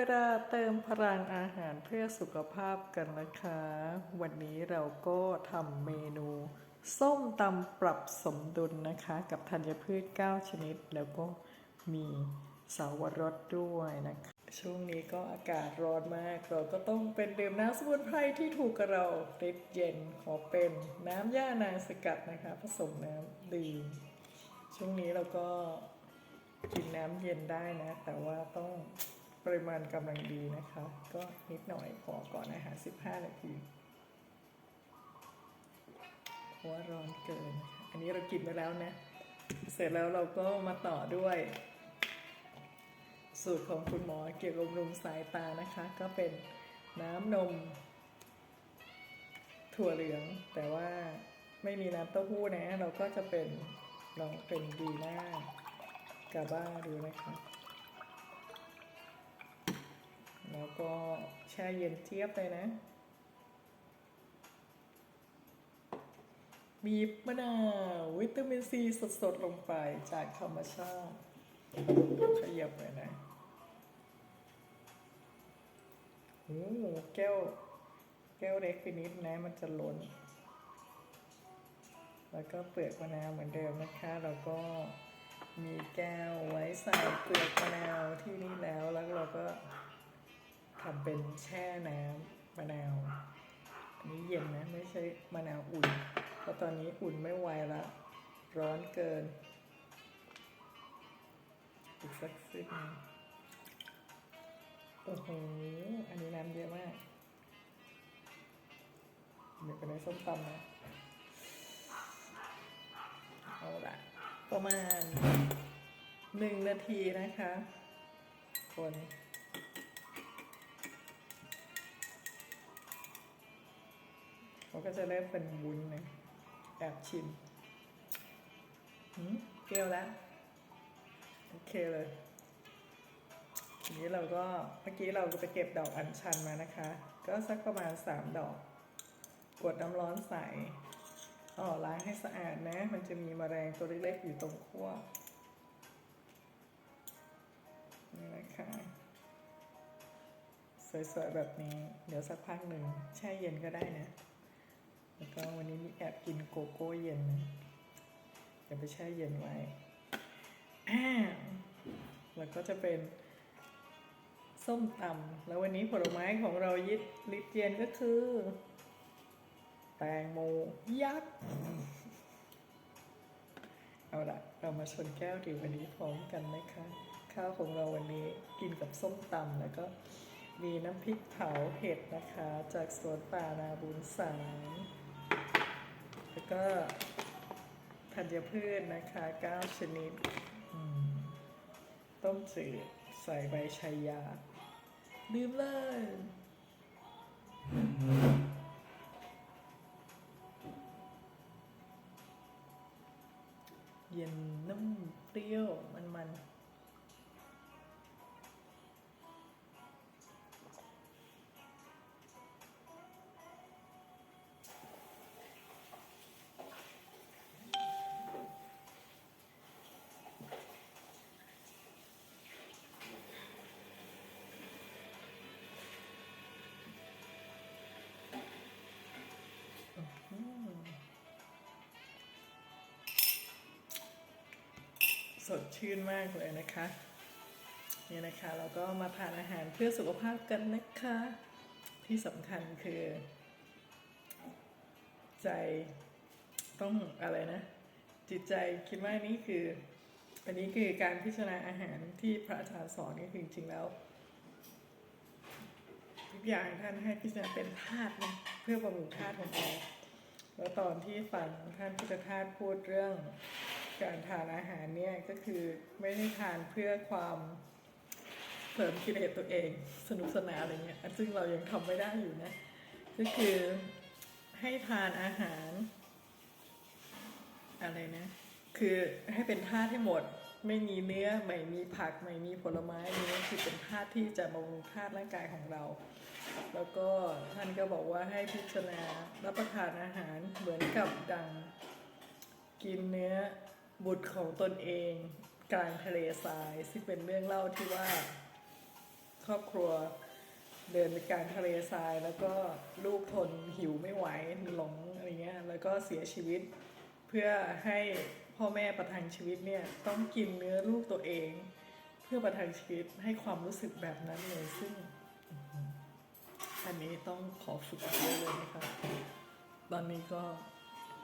เวลาเติมพลังอาหารเพื่อสุขภาพกันนะคะ วันนี้เราก็ทำเมนู ส้มตำปรับสมดุลนะคะ กับธัญพืช 9 ชนิด แล้วก็มีสาวรสด้วยนะคะ ช่วงนี้ก็อากาศร้อนมาก เราก็ต้องเป็นดื่มน้ำสมุนไพรที่ถูกกับเราเด็ดเย็นขอเป็นน้ำย่านางสกัดนะคะ ผสมน้ำดื่ม ช่วงนี้เราก็กินน้ำเย็นได้นะ แต่ว่าต้อง ปริมาณกำลังดีนะคะ ก็นิดหน่อยขอก่อนอาหาร 15 นาทีเพราะว่าร้อนเกิน อันนี้เรากินไปแล้วนะ เสร็จแล้วเราก็มาต่อด้วย สูตรของคุณหมอเกี่ยวกับบำรุงสายตานะคะ ก็เป็นน้ำนม ถั่วเหลือง แต่ว่าไม่มีน้ำเต้าหู้นะ เราก็จะเป็นลองเป็นดีน่ากาบ้าดูนะคะ แล้วก็แช่เย็นเจี๊ยบเลยนะ บีบมะนาววิตามินซีสดๆ ลงไปจากธรรมชาติ ขยับเลยนะโอ้โหแก้ว แก้วเล็กไปนิดนะ มันจะล้น แล้วก็เปลือกมะนาวเหมือนเดิมนะคะ แล้วก็มีแก้วไว้ใส่เปลือกมะนาวที่นี่แล้วแล้วเราก็ ทำเป็นแช่น้ำมะนาว อันนี้เย็นนะไม่ใช่มะนาวอุ่น เพราะตอนนี้อุ่นไม่ไหวละ ร้อนเกิน อีกสักสิบนึงโอ้โห อันนี้น้ำเยอะมากเดี๋ยวไปในส้มตำนะ เอาละประมาณหนึ่งนาทีนะคะ คน ก็จะเริ่มเป็นวุ้นนะแอบชิมเกลียวแล้ว โอเคเลยทีนี้เราก็เมื่อกี้เราก็ไปเก็บดอกอัญชันมานะคะ ก็สักประมาณสามดอก กดน้ำร้อนใส่อ๋อล้างให้สะอาดนะ มันจะมีแมลงตัวเล็กๆอยู่ตรงขั้วนี่นะคะสวยๆแบบนี้ เดี๋ยวสักพักหนึ่งแช่เย็นก็ได้นะ แล้วก็วันนี้มีแอบกินโกโก้เย็นนะเดี๋ยวไปแช่เย็นไว้ แล้วก็จะเป็นส้มตำแล้ววันนี้ผลไม้ของเรายิดลิตเย็นก็คือ แตงโมยักษ์ เอาละเรามาชนแก้วดื่มวันนี้พร้อมกันนะคะ ข้าวของเราวันนี้กินกับส้มตำแล้วก็มีน้ำพริกเผาเผ็ดนะคะ จากสวนป่านาบุญสามแล้ว ก็ธัญพืชนะคะ9ชนิดอืมต้มจืดใส่ใบชายาดื่มเลยเย็นนุ่มเปรี้ยวมันมั สดชื่นมากเลยนะคะเนี่ยนะคะเราก็มาทานอาหารเพื่อสุขภาพกันนะคะ ที่สำคัญคือ ใจต้องอะไรนะ จิตใจคิดว่านี่คือ อันนี้คือการพิจารณาอาหารที่พระอาจารย์สอนนี่คือจริงๆแล้ว ทุกอย่างท่านให้พิจารณาเป็นธาตุนะเพื่อบำรุงธาตุของเราแล้วตอนที่ฟังท่านพุทธทาสพูดเรื่อง การทานอาหารเนี่ยก็คือไม่ได้ทานเพื่อความเสริมกิเลสตัวเอง สนุกสนานอะไรเงี้ยซึ่งเรายังทำไม่ได้อยู่นะ ก็คือให้ทานอาหาร อะไรนะ คือให้เป็นธาตุให้หมดไม่มีเนื้อไม่มีผักไม่มีผลไม้นี้คือเป็นธาตุที่จะบำรุงธาตุร่างกายของเรา แล้วก็ท่านก็บอกว่าให้พิจารณารับประทานอาหารเหมือนกับดังกินเนื้อ บุตรของตนเองกลางทะเลทราย ซึ่งเป็นเรื่องเล่าที่ว่า ครอบครัวเดินไปกลางทะเลทราย แล้วก็ลูกทนหิวไม่ไหวหลงอะไรเงี้ยแล้วก็เสียชีวิต เพื่อให้พ่อแม่ประทังชีวิตเนี่ยต้องกินเนื้อลูกตัวเอง เพื่อประทังชีวิตให้ความรู้สึกแบบนั้นเลยซึ่ง อันนี้ต้องขอฝึกเยอะเลยนะคะตอนนี้ก็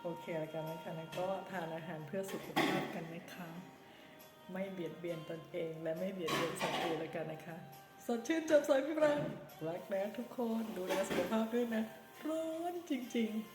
โอเคแล้วกันนะคะแล้วก็ทานอาหารเพื่อสุขภาพกันนะคะ ไม่เบียดเบียนตนเอง และไม่เบียดเบียนสัตว์อื่นแล้วกันนะคะ สดชื่นแจำใสพี่ปรังรักนะทุกคนดูแลสุขภาพด้วยนะ ร้อนจริง ๆ